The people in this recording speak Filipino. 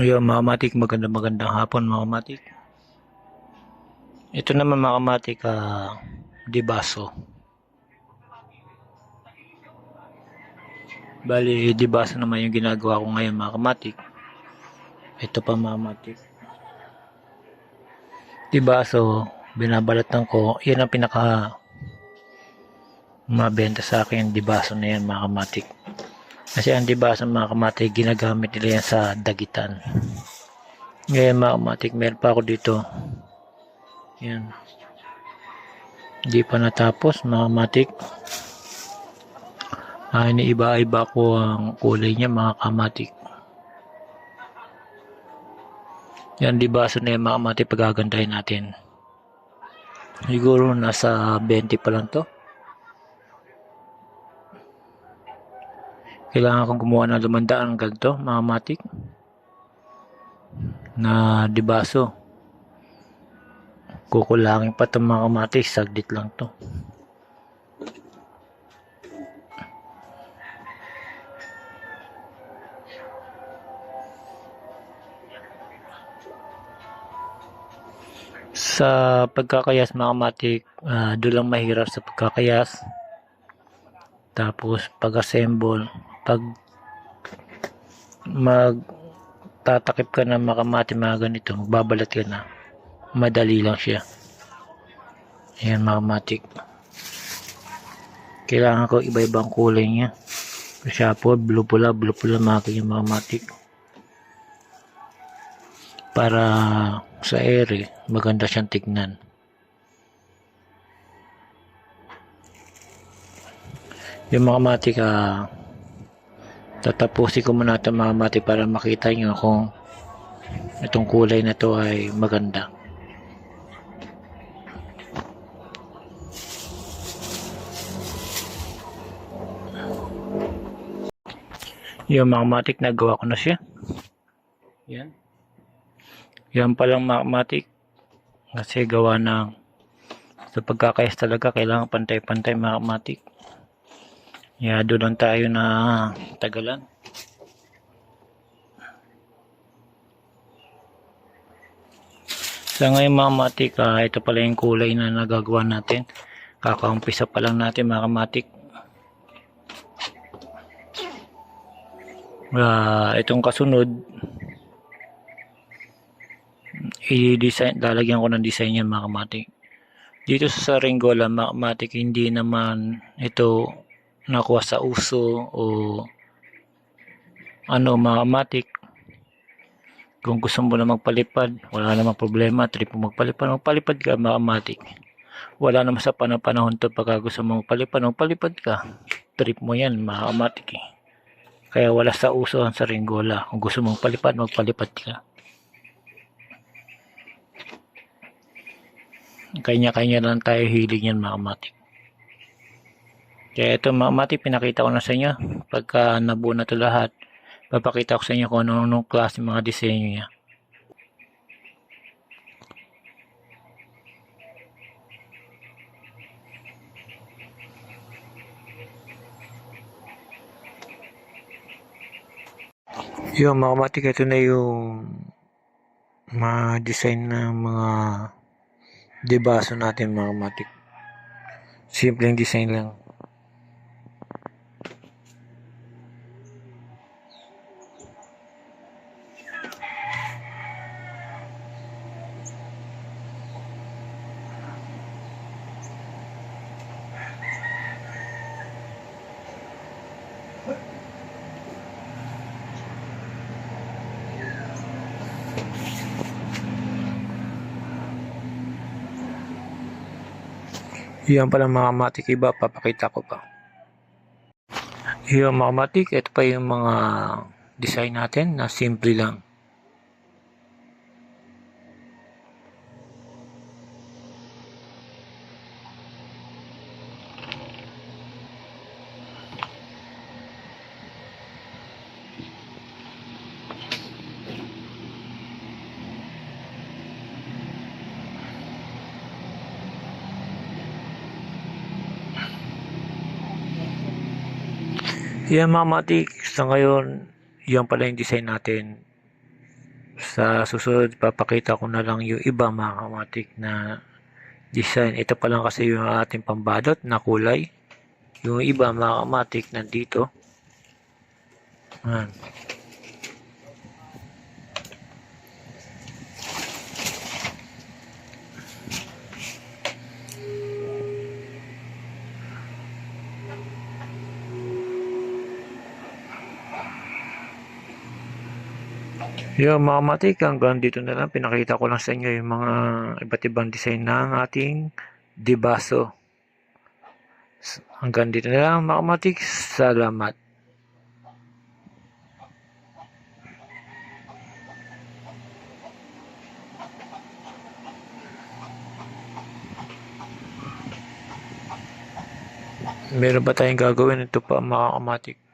Ayun mga matik, maganda magandang hapon mga matik. Ito naman mga matik, ah, dibaso. Bali, dibaso naman yung ginagawa ko ngayon mga kamatik. Ito pa mga matik. Dibaso, binabalatan ko. Yan ang pinaka mabenta sa akin, dibaso na yan mga kamatik. Kasi ang dibaso mga kamatik, ginagamit nila yan sa dagitan. Ngayon mga kamatik, meron pa ako dito. Yan. Hindi pa natapos mga kamatik. Ah, iniiba-iba ko ang kulay niya mga kamatik. Yan, dibaso na yan mga kamatik, pagagandahin natin. Siguro nasa 20 pa lang to. Kailangan kong gumawa ng lumandaan ng ganito, mga matik. Na dibaso. Kukulangin pa itong mga kamatis. Saglit lang to. Sa pagkakayas mga kamatik, ah, doon lang mahirap sa pagkakayas. Tapos pag-assemble, pag magtatakip ka ng makamati mga ganito, magbabalat ka na. Madali lang siya. Ayan makamatik. Kailangan ko iba-ibang kulay niya. Siya po, blue pula, blue pula mga kanyang makamatik. Para sa ere, maganda siyang tignan. Yung mga matik, ah, tatapusin ko muna itong mga matik para makita nyo kung itong kulay na to ay maganda. Yung mga matik, nagawa ko na siya. Yan. Yan palang mga matik. Kasi gawa ng sa pagkakayas talaga, kailangan pantay-pantay mga matik. Yeah, doon lang tayo na tagalan. Sa ngayon mga matik, ah, ito pala yung kulay na nagagawa natin. Kakaumpisa pa lang natin mga matik. Ah, itong kasunod, i-design, lalagyan ko ng design yan mga matik. Dito sa Saringola, mga matik, hindi naman ito nakuha sa uso o ano mga kung gusto mo na magpalipad wala namang problema. Trip mo magpalipad. Magpalipad ka mga matik wala naman sa panahon to pagka gusto mo magpalipad. Magpalipad ka trip mo yan mga eh. kaya wala sa uso ang saringgola kung gusto mo magpalipad magpalipad ka. Kanya-kanya lang tayo hilig yan mga kaya ito mga mati, pinakita ko na sa inyo. Pagka nabuo na ito lahat, papakita ko sa inyo kung anong klase mga disenyo niya. Yung mga mati, ito na yung mga design ng mga debaso natin mga matik. Simpleng design lang. Yan pala mga matik iba, papakita ko pa. Yung mga matik, ito pa yung mga design natin na simple lang. Yan mga matik, sa ngayon, yan pala yung design natin. Sa susunod, papakita ko na lang yung iba mga kamatik na design. Ito pa lang kasi yung ating pambalot na kulay. Yung iba mga kamatik nandito. Ayan. Yung mga matik, hanggang dito na lang. Pinakita ko lang sa inyo yung mga iba't ibang design ng ating dibaso. Hanggang dito na lang mga matik. Salamat. Meron ba tayong gagawin? Ito pa mga kamatik.